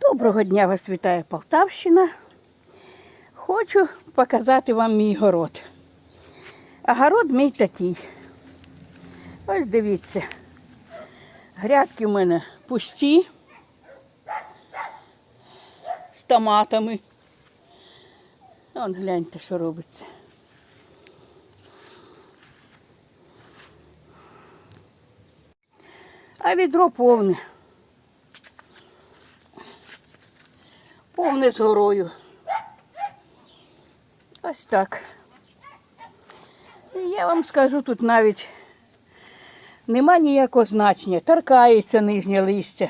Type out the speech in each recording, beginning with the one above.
Доброго дня вас вітає Полтавщина. Хочу показати вам мій город. А город мій такий. Ось дивіться. Грядки в мене пусті з томатами. Вон гляньте, що робиться. А відро повне. Повне з горою. Ось так. І я вам скажу, тут навіть нема ніякого значення. Торкається нижнє листя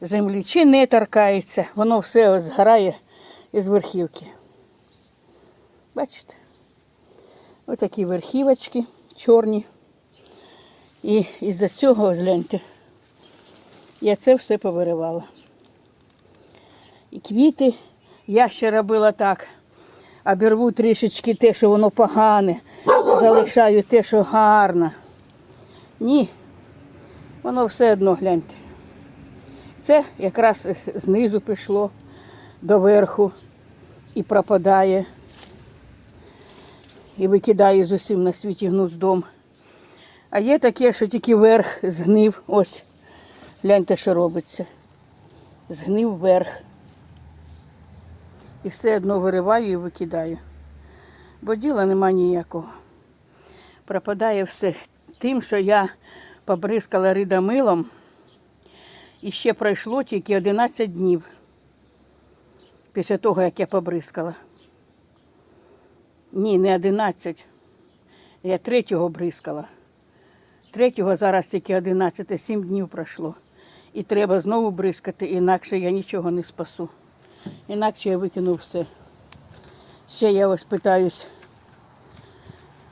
землі чи не торкається. Воно все ось згорає із верхівки. Бачите? Ось такі верхівочки чорні. І із-за цього, гляньте, я це все повиривала. І квіти я ще робила так. Обірву трішечки те, що воно погане, залишаю те, що гарне. Ні, воно все одно гляньте. Це якраз знизу пішло до верху і пропадає. І викидає з усім на світі гнуздом. А є таке, що тільки верх згнив. Ось, гляньте, що робиться. Згнив верх. І все одно вириваю і викидаю. Бо діла нема ніякого. Пропадає все тим, що я побризкала ридомилом. І ще пройшло тільки 11 днів після того, як я побризкала. Ні, не 11. Я третього бризкала. Третього зараз тільки 11, 7 днів пройшло. І треба знову бризкати, інакше я нічого не спасу. Інакше я викину все. Ще я ось питаюсь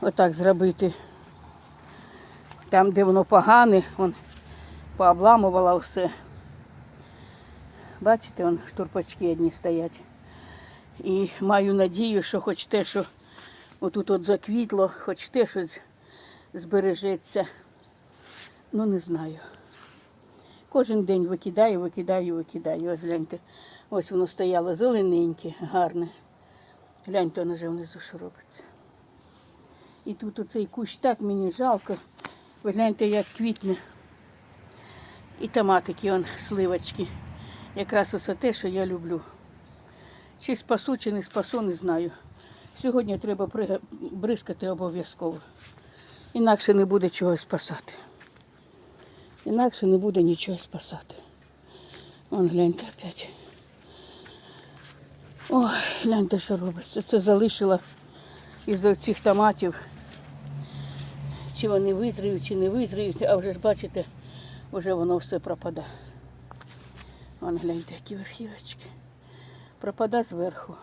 отак зробити. Там, де воно погане, вон пообламувала все. Бачите, вон штурпачки одні стоять. І маю надію, що хоч те, що отут от заквітло, хоч те, що збережеться. Ну не знаю. Кожен день викидаю, викидаю, викидаю. Ось гляньте. Ось воно стояло зелененьке, гарне. Гляньте, воно вже внизу що робиться. І тут оцей кущ так мені жалко. Ви гляньте, як квітне. І томатики, он, сливочки. Якраз усе те, що я люблю. Чи спасу, чи не спасу, не знаю. Сьогодні треба бризкати обов'язково. Інакше не буде чого спасати. Інакше не буде нічого спасати. Вон гляньте опять. Ой, гляньте, що робиться. Це залишила із цих томатів. Чи вони визріють, чи не визріють, а вже ж бачите, вже воно все пропадає. Вон гляньте, які верхівочки. Пропада зверху.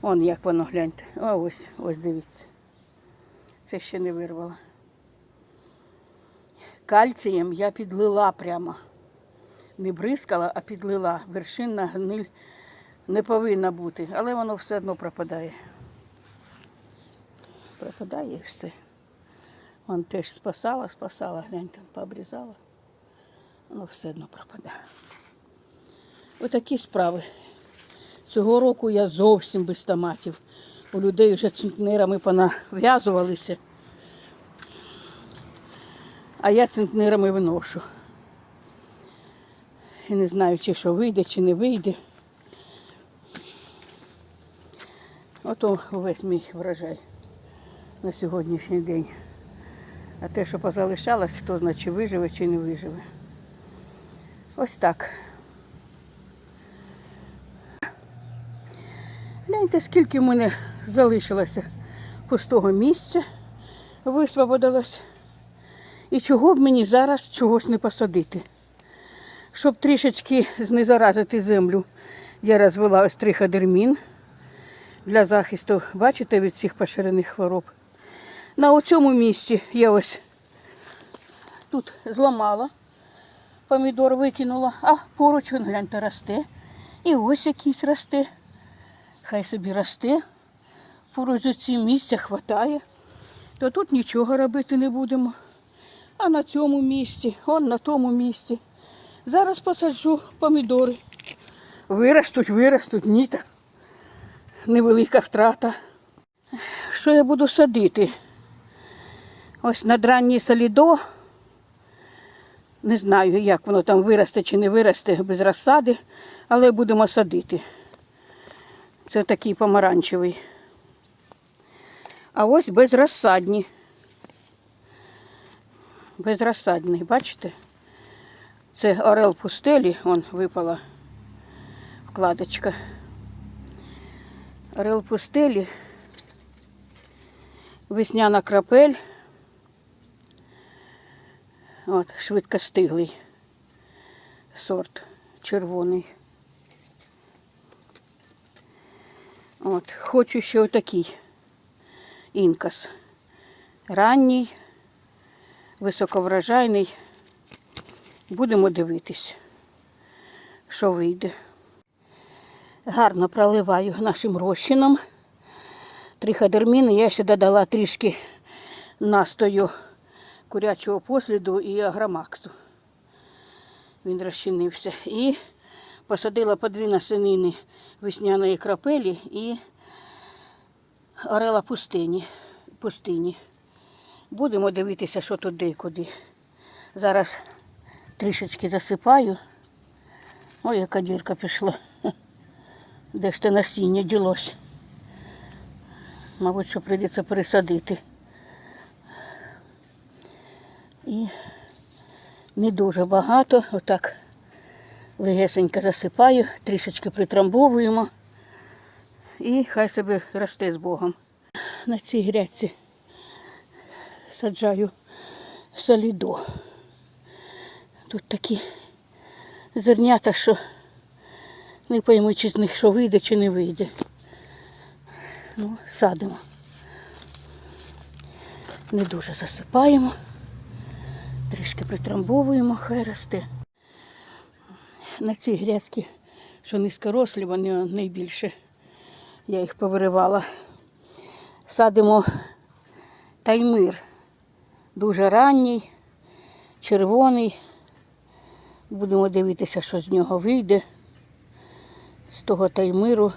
Вон як воно гляньте. А ось, ось дивіться. Це ще не вирвала. Кальцієм я підлила прямо. Не бризкала, а підлила. Вершинна гниль не повинна бути, але воно все одно пропадає. Пропадає все. Вон теж спасала, спасала, гляньте, пообрізала. Воно все одно пропадає. Отакі справи. Цього року я зовсім без томатів. У людей вже центнерами понав'язувалися. А я центнерами виношу. І не знаю, чи що вийде, чи не вийде. Ото весь мій врожай на сьогоднішній день. А те, що позалишалось, хто знає, чи виживе, чи не виживе. Ось так. Гляньте, скільки в мене залишилося пустого місця, висвободилось. І чого б мені зараз чогось не посадити. Щоб трішечки знезаразити землю, я розвела ось триходермін для захисту, бачите, від цих поширених хвороб. На оцьому місці я ось тут зламала, помідор викинула, а поруч, він, гляньте, росте. І ось якийсь росте. Хай собі росте. Поруч з цим місця хватає. То тут нічого робити не будемо. А на цьому місці, он на тому місці. Зараз посаджу помідори. Виростуть, виростуть, ні та невелика втрата. Що я буду садити? Ось надранній солідо. Не знаю, як воно там виросте чи не виросте без розсади, але будемо садити. Це такий помаранчевий. А ось безрозсадні. Безрозсадний, бачите? Це орел пустелі, он випала вкладочка. Орел пустелі, весняна крапель. От, швидкостиглий сорт червоний. От, хочу ще отакий інкас. Ранній, високоврожайний. Будемо дивитись, що вийде. Гарно проливаю нашим розчином. Триходерміни я ще додала трішки настою курячого посліду і агромаксу. Він розчинився. І посадила по дві насенини весняної крапелі і орела пустині. пустині. Будемо дивитися, що туди і куди. Зараз трішечки засипаю. Ой, яка дірка пішла. Де ж те насіння ділось. Мабуть, що прийдеться пересадити. І не дуже багато. Отак легесенько засипаю, трішечки притрамбовуємо. І хай себе росте з Богом. На цій грядці саджаю солідо. Тут такі зернята, що не пойму, чи з них що вийде, чи не вийде. Ну, садимо. Не дуже засипаємо. Трішки притрамбовуємо, хай росте. На ці грязки, що низькорослі, вони найбільше. Я їх повиривала. Садимо таймир. Дуже ранній, червоний. Будемо дивитися, що з нього вийде. З того таймиру.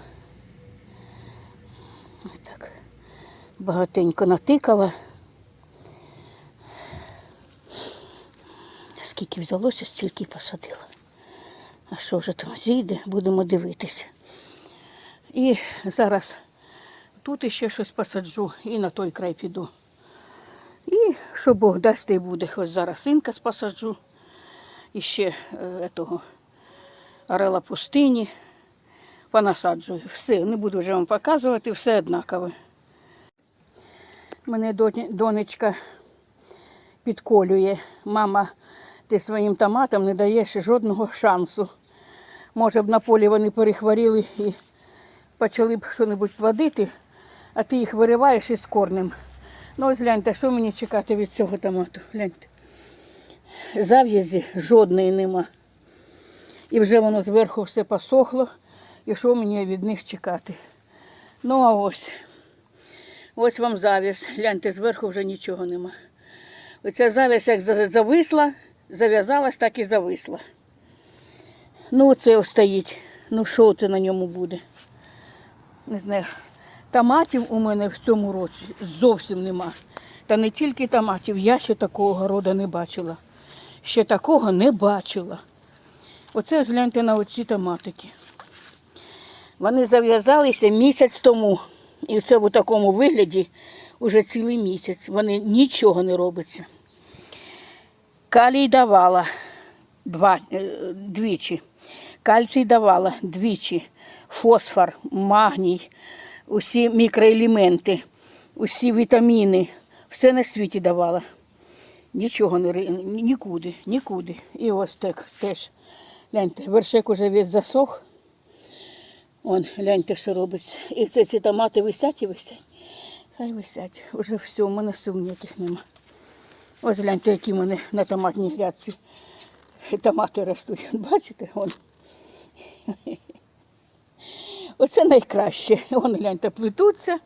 Ось так. Багатенько натикала. Скільки взялося, стільки посадила. А що вже там зійде, будемо дивитися. І зараз тут іще щось посаджу і на той край піду. І що Бог дасть, і буде. Ось зараз інкас посаджу. І ще е, того орела пустині понасаджую. Все, не буду вже вам показувати, все однакове. Мене донечка підколює. Мама, ти своїм томатам не даєш жодного шансу. Може б на полі вони перехворіли і почали б щось плодити, а ти їх вириваєш із корнем. Ну ось гляньте, що мені чекати від цього томату. Гляньте. Зав'язі жодної нема. І вже воно зверху все посохло. І що мені від них чекати? Ну а ось. Ось вам зав'яз. Гляньте, зверху вже нічого нема. Оця зав'яз як зависла, зав'язалась, так і зависла. Ну, оце стоїть. Ну, що це на ньому буде? Не знаю. Томатів у мене в цьому році зовсім нема. Та не тільки томатів, я ще такого города не бачила. Ще такого не бачила. Оце гляньте на оці томатики. Вони зав'язалися місяць тому. І це в такому вигляді уже цілий місяць. Вони нічого не робиться. Калій давала два, е, двічі. Кальцій давала двічі. Фосфор, магній, усі мікроелементи, усі вітаміни. Все на світі давала. Нічого не нікуди, нікуди. І ось так теж. Гляньте, вершек уже весь засох. Он, гляньте, що робиться. І це ці томати висять і висять. Хай висять. Уже все, у мене сил ніяких нема. Ось гляньте, які в мене на томатній грядці томати ростуть. Бачите? Вон. Оце найкраще. Вон, гляньте, плетуться,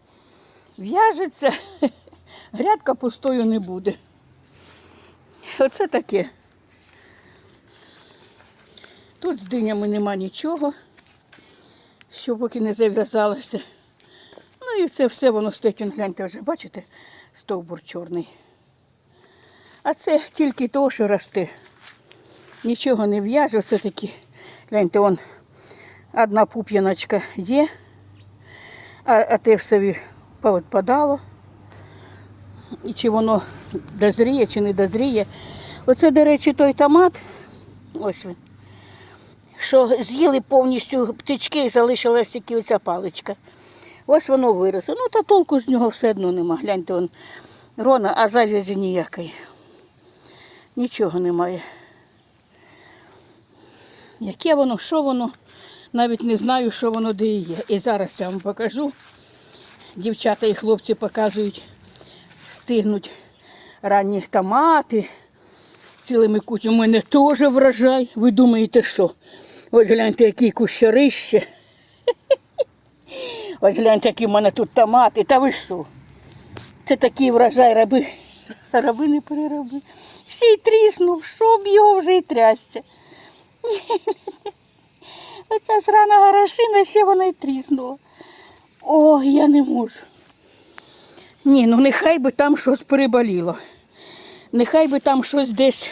в'яжеться. Грядка пустою не буде. Оце таке. Тут з динями нема нічого, що поки не зав'язалося. Ну і це все воно стоїть, гляньте, вже бачите, стовбур чорний. А це тільки то, що росте. Нічого не в'яже, оце такі. Гляньте, он одна пуп'яночка є, а, а те все ві- повідпадало. І чи воно дозріє, чи не дозріє. Оце, до речі, той томат, ось він, що з'їли повністю птички і залишилась тільки оця паличка. Ось воно виросло. Ну та толку з нього все одно нема. Гляньте, он рона, а зав'язі ніякої. Нічого немає. Яке воно, що воно, навіть не знаю, що воно де є. І зараз я вам покажу. Дівчата і хлопці показують, стигнуть ранні томати. Цілими кучами. У мене теж врожай. Ви думаєте, що? Ось гляньте, які кущарище. Ось гляньте, які в мене тут томати. Та ви що? Це такий врожай раби. Раби не перероби. Ще й тріснув, щоб його вже й трясся. Оця срана горошина, ще вона й тріснула. О, я не можу. Ні, ну нехай би там щось переболіло. Нехай би там щось десь,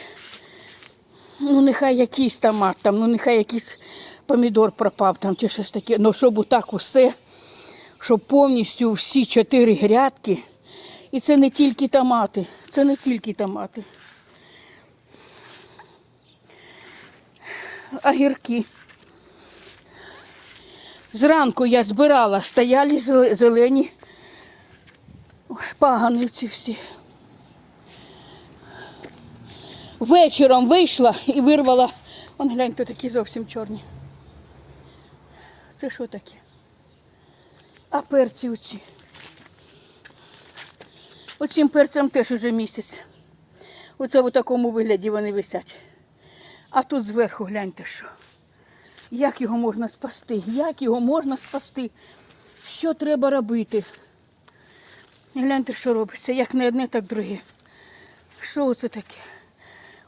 ну нехай якийсь томат там, ну нехай якийсь помідор пропав там чи щось таке. Ну щоб отак усе, щоб повністю всі чотири грядки. І це не тільки томати, це не тільки томати. Огірки. Зранку я збирала, стояли зелені паганиці всі. Вечором вийшла і вирвала. Он гляньте, такі зовсім чорні. Це що таке? А перці оці. Оцим перцям теж уже місяць. Оце в такому вигляді вони висять. А тут зверху гляньте що. Як його можна спасти? Як його можна спасти? Що треба робити? Гляньте, що робиться. Як не одне, так друге. Що це таке?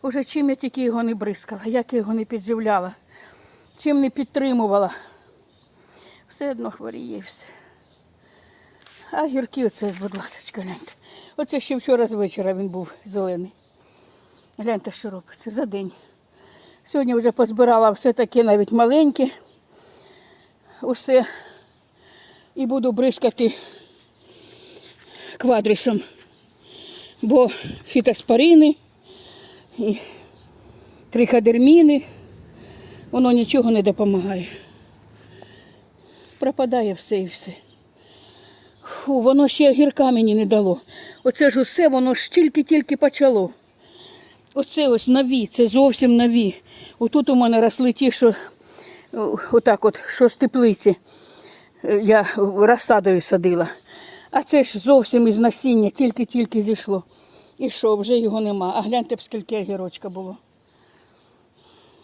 Уже чим я тільки його не бризкала, як я його не підживляла, чим не підтримувала. Все одно хворіє все. А гірки оце, будь ласка, гляньте. Оце ще вчора з вечора він був зелений. Гляньте, що робиться за день. Сьогодні вже позбирала все таке навіть маленьке. Усе. І буду бризкати квадрисом. Бо фітоспорини і триходерміни, воно нічого не допомагає. Пропадає все і все. Фу, воно ще гірка мені не дало. Оце ж усе, воно ж тільки-тільки почало. Оце ось нові, це зовсім нові. Отут у мене росли ті, що о, отак от, що з теплиці е, я розсадою садила. А це ж зовсім із насіння, тільки-тільки зійшло. І що, вже його нема. А гляньте б, скільки огірочка було.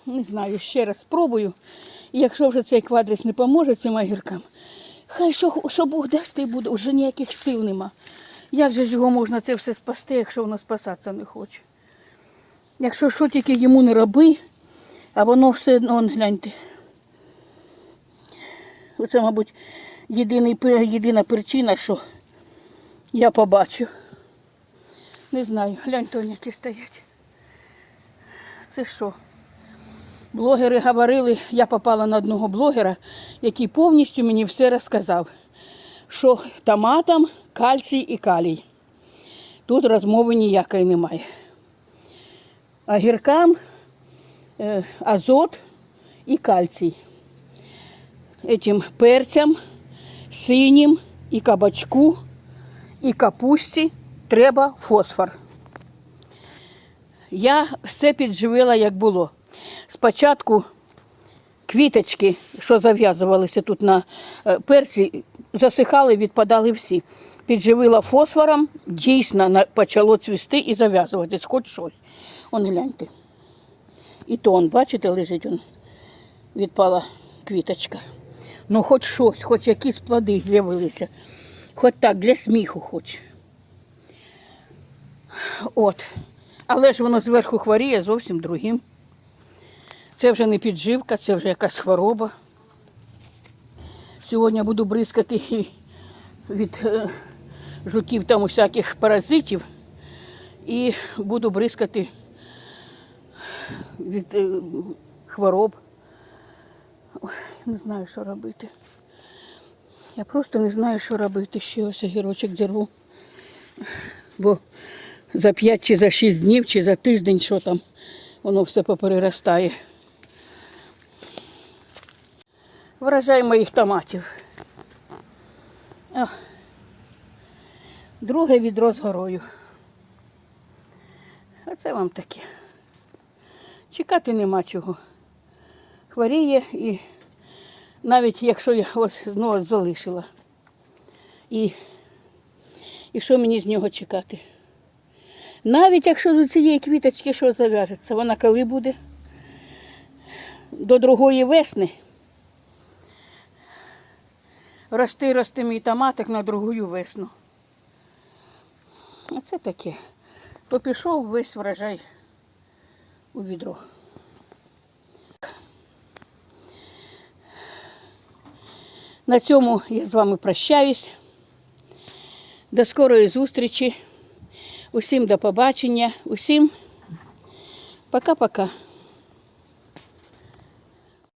Не знаю, ще раз спробую. І якщо вже цей квадрис не поможе цим огіркам, хай що, що Бог дасть, і буде, вже ніяких сил нема. Як же ж його можна це все спасти, якщо воно спасатися не хоче? Якщо що тільки йому не роби, а воно все одно, гляньте. Оце, мабуть, єдиний, єдина причина, що я побачу. Не знаю, гляньте, вони які стоять. Це що? Блогери говорили, я попала на одного блогера, який повністю мені все розказав, що томатам кальцій і калій. Тут розмови ніякої немає. Огіркам е, азот і кальцій. Этим перцям, синім і кабачку, і капусті треба фосфор. Я все підживила, як було. Спочатку квіточки, що зав'язувалися тут на е, перці, засихали, відпадали всі. Підживила фосфором, дійсно почало цвісти і зав'язуватись, хоч щось. Он гляньте. І то, он, бачите, лежить он, відпала квіточка. Ну, хоч щось, хоч якісь плоди з'явилися. Хоч так, для сміху хоч. От. Але ж воно зверху хворіє зовсім другим. Це вже не підживка, це вже якась хвороба. Сьогодні буду бризкати від е, жуків там усяких паразитів і буду бризкати від е, хвороб. Не знаю, що робити. Я просто не знаю, що робити. Ще ось огірочок дерву. Бо за 5 чи за 6 днів, чи за тиждень, що там, воно все попереростає. Врожай моїх томатів. Друге відро з горою. А це вам таке. Чекати нема чого. Хворіє і навіть якщо я ось знову залишила. І, і що мені з нього чекати? Навіть якщо до цієї квіточки що зав'яжеться, вона коли буде? До другої весни. Рости, рости мій томатик на другу весну. А це таке. То пішов весь врожай у відро. На цьому я з вами прощаюсь. До скорої зустрічі. Усім до побачення. Усім пока-пока.